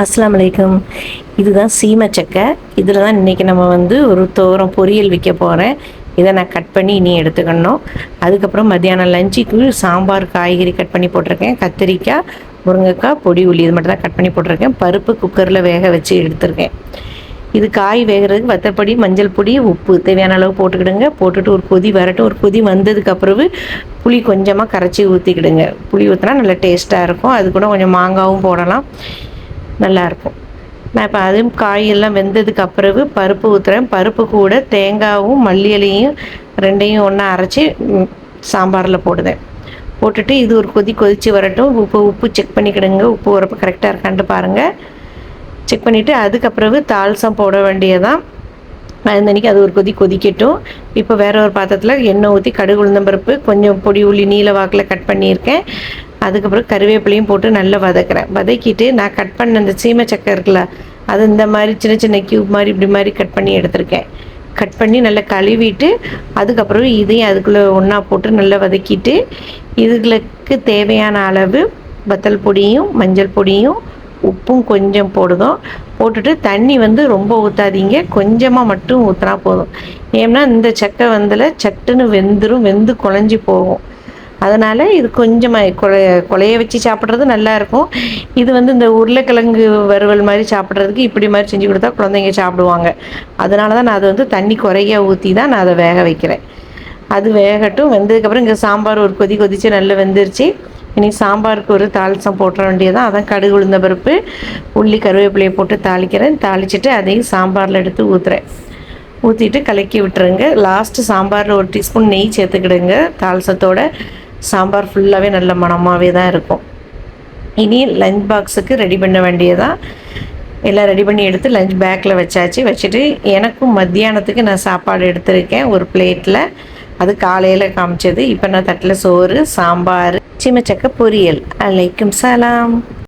அஸ்லாம் வலைக்கம் இதுதான் சீமைச்சக்கை இதில் தான் இன்றைக்கி நம்ம வந்து ஒரு தோரம் பொரியல் விற்க போகிறேன் இதை நான் கட் பண்ணி இனி எடுத்துக்கணும். அதுக்கப்புறம் மத்தியானம் லஞ்சுக்கு சாம்பார் காய்கறி கட் பண்ணி போட்டிருக்கேன். கத்திரிக்காய் முருங்கைக்காய் பொடி உள்ளி இது மட்டும் தான் கட் பண்ணி போட்டிருக்கேன். பருப்பு குக்கரில் வேக வச்சு எடுத்திருக்கேன். இது காய் வேகிறதுக்கு வத்தப்பொடி மஞ்சள் பொடி உப்பு தேவையான அளவு போட்டுக்கிடுங்க. போட்டுட்டு ஒரு கொதி வரட்டும். ஒரு கொதி வந்ததுக்கு புளி கொஞ்சமாக கரைச்சி ஊற்றிக்கிடுங்க புளி ஊற்றினா நல்லா டேஸ்ட்டாக இருக்கும். அது கூட கொஞ்சம் மாங்காவும் போடலாம். நல்லாயிருக்கும். நான் இப்போ அதுவும் காயெல்லாம் வெந்ததுக்கு அப்புறவு பருப்பு ஊற்றுறேன் பருப்பு கூட தேங்காவும் மல்லி இலையும் ரெண்டையும் ஒன்றா அரைச்சி சாம்பாரில் போடுதேன் போட்டுட்டு இது ஒரு கொதி கொதித்து வரட்டும். உப்பு உப்பு செக் பண்ணிக்கிடுங்க. உப்பு உரப்பு கரெக்டாக இருக்கான்ட்டு பாருங்கள் செக் பண்ணிவிட்டு அதுக்கப்புறவு தால்சம் போட வேண்டியதான் அன்னைக்கு அது ஒரு கொதி கொதிக்கட்டும். இப்போ வேற ஒரு பாத்திரத்தில் எண்ணெய் ஊற்றி கடுகு உளுந்தம்பருப்பு கொஞ்சம் பொடி உள்ளி நீல வாக்கில் கட் பண்ணியிருக்கேன். அதுக்கப்புறம் கருவேப்பிலையும் போட்டு நல்லா வதக்குறேன். வதக்கிட்டு நான் கட் பண்ண அந்த சீமை சக்கை இருக்குல்ல அது இந்த மாதிரி சின்ன சின்ன கியூப் மாதிரி இப்படி மாதிரி கட் பண்ணி எடுத்திருக்கேன். கட் பண்ணி நல்லா கழுவிட்டு அதுக்கப்புறம் இதையும் அதுக்குள்ளே ஒன்றா போட்டு நல்லா வதக்கிட்டு இதுகளுக்கு தேவையான அளவு வத்தல் பொடியும் மஞ்சள் பொடியும் உப்பும் கொஞ்சம் போடுதோம். போட்டுட்டு தண்ணி வந்து ரொம்ப ஊற்றாதீங்க கொஞ்சமாக மட்டும் ஊற்றினா போதும். ஏன்னா இந்த சக்கை வந்துல சட்டுன்னு வெந்துடும் வெந்து குழஞ்சி போகும். அதனால் இது கொஞ்சமாக கொலை கொலைய வச்சு சாப்பிட்றது நல்லாயிருக்கும் இது வந்து இந்த உருளைக்கிழங்கு வறுவல் மாதிரி சாப்பிட்றதுக்கு இப்படி மாதிரி செஞ்சு கொடுத்தா குழந்தைங்க சாப்பிடுவாங்க. அதனால தான் நான் அதை வந்து தண்ணி குறைய ஊற்றி தான் நான் அதை வேக வைக்கிறேன். அது வேகட்டும் வெந்ததுக்கப்புறம் இங்கே சாம்பார் ஒரு கொதி கொதித்து நல்லா வெந்துருச்சு. இனி சாம்பாருக்கு ஒரு தாளிசம் போட்டுற வேண்டியதான் அதான் கடுகு உளுந்த பருப்பு உள்ளி கருவேப்பிலையை போட்டு தாளிக்கிறேன். தாளிச்சிட்டு அதையும் சாம்பாரில் எடுத்து ஊற்றுறேன் ஊற்றிட்டு கலக்கி விட்டுருங்க. லாஸ்ட்டு சாம்பாரில் ஒரு டீஸ்பூன் நெய் சேர்த்துக்கிடுங்க தாளசத்தோட சாம்பார் ஃபுல்லாகவே நல்ல மணமாகவே தான் இருக்கும். இனி லஞ்ச் பாக்ஸுக்கு ரெடி பண்ண வேண்டியதான் எல்லாம் ரெடி பண்ணி எடுத்து லஞ்ச் பேக்கில் வச்சாச்சு. வச்சுட்டு எனக்கும் மத்தியானத்துக்கு நான் சாப்பாடு எடுத்திருக்கேன். ஒரு பிளேட்டில் அது காலையில் காமிச்சது. இப்போ நான் தட்டில் சோறு சாம்பார் சிமச்சக்க பொரியல். அலைக்கும் சலாம்.